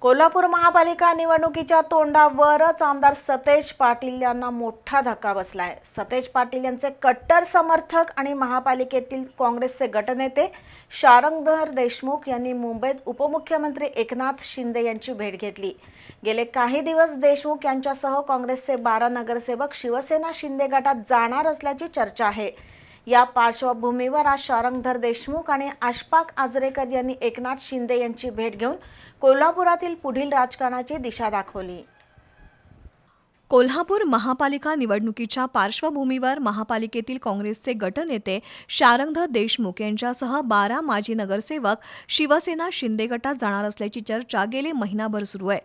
कोल्हापूर महापालिका निवडणुकीच्या तोंडावरच आमदार सतेज पाटील यांना मोठा धक्का बसलाय. सतेज पाटील यांचे कट्टर समर्थक आणि महापालिकेतील काँग्रेसचे गटनेते शारंगधर देशमुख यांनी मुंबईत उपमुख्यमंत्री एकनाथ शिंदे यांची भेट घेतली. गेले काही दिवस देशमुख यांच्यासह काँग्रेसचे बारा नगरसेवक शिवसेना शिंदे गटात जाणार असल्याची चर्चा आहे. या पार्श्वभूमीवर आज शारंगधर देशमुख आणि आशपाक आजरेकर यांनी एकनाथ शिंदे यांची भेट घेऊन कोल्हापुरातील पुढील राजकारणाची दिशा दाखवली. कोल्हापूर महापालिका निवडणुकीच्या पार्श्वभूमीवर महापालिकेतील काँग्रेसचे गटनेते शारंगध देशमुख यांच्यासह बारा माजी नगरसेवक शिवसेना शिंदे गटात जाणार असल्याची चर्चा गेले महिनाभर सुरू आहे.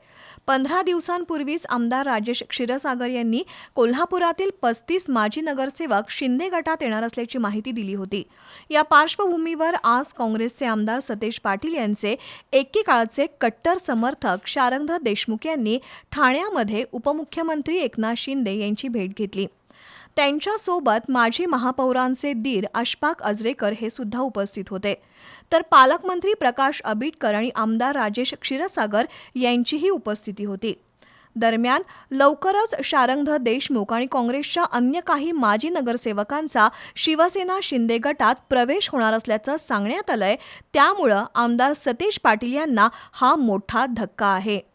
पंधरा दिवसांपूर्वीच आमदार राजेश क्षीरसागर यांनी कोल्हापुरातील पस्तीस माजी नगरसेवक शिंदे गटात येणार असल्याची माहिती दिली होती. या पार्श्वभूमीवर आज काँग्रेसचे आमदार सतेज पाटील यांचे एकेकाळचे कट्टर समर्थक शारंगध देशमुख यांनी ठाण्यामध्ये उपमुख्यमंत्री एकनाथ शिंदे यांची भेट घेतली. त्यांच्यासोबत माजी महापौरांचे दीर अशफाक अजरेकर हे सुद्धा उपस्थित होते. तर पालकमंत्री प्रकाश आबिटकर आणि आमदार राजेश क्षीरसागर यांचीही उपस्थिती होती. दरम्यान लवकरच शारंगध देशमुख आणि काँग्रेसच्या अन्य काही माजी नगरसेवकांचा शिवसेना शिंदे गटात प्रवेश होणार असल्याचं सांगण्यात आलंय. त्यामुळं आमदार सतेश पाटील यांना हा मोठा धक्का आहे.